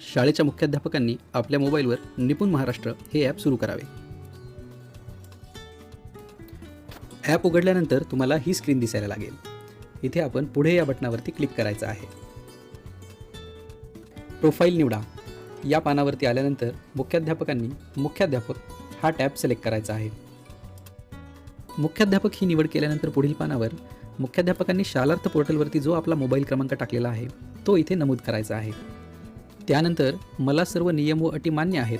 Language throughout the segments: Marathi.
शाळेच्या मुख्याध्यापकांनी आपल्या मोबाईलवर निपुण महाराष्ट्र हे ॲप सुरू करावे. ॲप उघडल्यानंतर तुम्हाला ही स्क्रीन दिसायला लागेल. इथे आपण पुढे या बटणावरती क्लिक करायचं आहे. प्रोफाईल निवडा. या पानावरती आल्यानंतर मुख्याध्यापकांनी मुख्याध्यापक हा टॅब सिलेक्ट करायचा आहे. मुख्याध्यापक ही निवड केल्यानंतर पुढील पानावर मुख्याध्यापकांनी शालार्थ पोर्टलवरती जो आपला मोबाईल क्रमांक टाकलेला आहे तो इथे नमूद करायचा आहे. त्यानंतर मला सर्व नियम व अटी मान्य आहेत.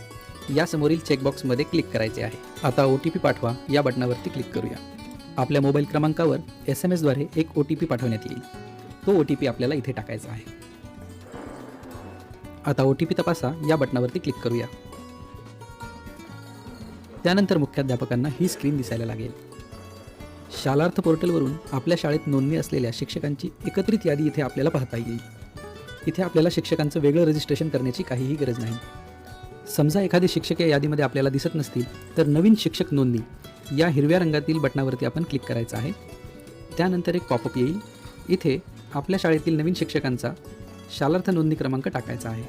या समोरील चेकबॉक्समध्ये क्लिक करायचे आहे. आता ओ टी पी पाठवा या बटनावरती क्लिक करूया. आपल्या मोबाईल क्रमांकावर एस एम एसद्वारे एक ओ टी पी पाठवण्यात येईल. तो ओ टी पी आपल्याला इथे टाकायचा आहे. आता ओ टी पी तपासा या बटनावरती क्लिक करूया. त्यानंतर मुख्याध्यापकांना ही स्क्रीन दिसायला लागेल. शालार्थ पोर्टलवरून आपल्या शाळेत नोंदणी असलेल्या शिक्षकांची एकत्रित यादी इथे आपल्याला पाहता येईल. इथे आपल्याला शिक्षकांचं वेगळं रजिस्ट्रेशन करण्याची काहीही गरज नाही. समजा एखादे शिक्षक या यादीमध्ये आपल्याला दिसत नसतील तर नवीन शिक्षक नोंदणी या हिरव्या रंगातील बटनावरती आपण क्लिक करायचं आहे. त्यानंतर एक पॉपअप येईल. इथे आपल्या शाळेतील नवीन शिक्षकांचा शालार्थ नोंदणी क्रमांक टाकायचा आहे.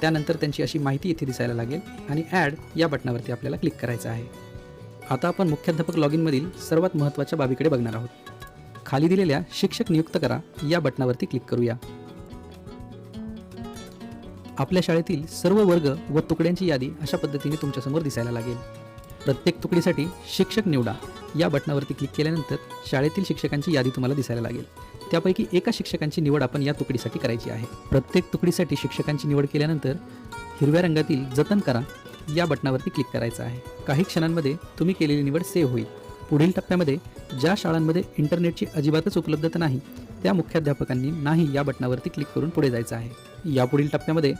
त्यानंतर त्यांची अशी माहिती इथे दिसायला लागेल आणि ॲड या बटनावरती आपल्याला क्लिक करायचं आहे. आता आपण मुख्याध्यापक लॉग इनमधील सर्वात महत्त्वाच्या बाबीकडे बघणार आहोत. खाली दिलेल्या शिक्षक नियुक्त करा या बटनावरती क्लिक करूया. आपल्या शाळेतील सर्व वर्ग व तुकड्यांची यादी अशा पद्धतीने तुमच्यासमोर दिसायला लागेल. प्रत्येक तुकडीसाठी शिक्षक निवडा. या बटनावरती क्लिक केल्यानंतर शाळेतील शिक्षकांची यादी तुम्हाला दिसायला लागेल. त्यापैकी एका शिक्षकांची निवड आपण या तुकडीसाठी करायची आहे. प्रत्येक तुकडीसाठी शिक्षकांची निवड केल्यानंतर हिरव्या रंगातील जतन करा. या बटनावरती क्लिक करायचं आहे. काही क्षणांमध्ये तुम्ही केलेली निवड सेव्ह होईल. पुढील टप्प्यामध्ये ज्या शाळांमध्ये इंटरनेटची अजिबातच उपलब्धता नाही त्या मुख्याध्यापकांनी नाही या बटनावरती क्लिक करून पुढे जायचं आहे. यापुढील टप्प्यामध्ये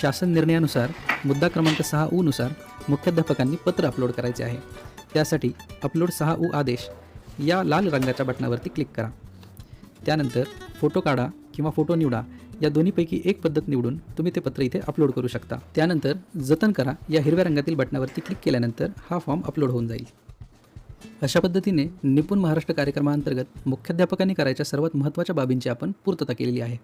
शासन निर्णयानुसार मुद्दा क्रमांक सहा ऊ नुसार मुख्याध्यापकांनी पत्र अपलोड करायचे आहे. त्यासाठी अपलोड सहा ऊ आदेश या लाल रंगाच्या बटनावरती क्लिक करा. त्यानंतर फोटो काढा किंवा फोटो निवडा या दोन्हीपैकी एक पद्धत निवडून तुम्ही ते पत्र इथे अपलोड करू शकता. त्यानंतर जतन करा या हिरव्या रंगातील बटणावरती क्लिक केल्यानंतर हा फॉर्म अपलोड होऊन जाईल. अशा पद्धतीने निपुण महाराष्ट्र कार्यक्रमाअंतर्गत मुख्याध्यापकांनी करायच्या सर्वात महत्त्वाच्या बाबींची आपण पूर्तता केलेली आहे.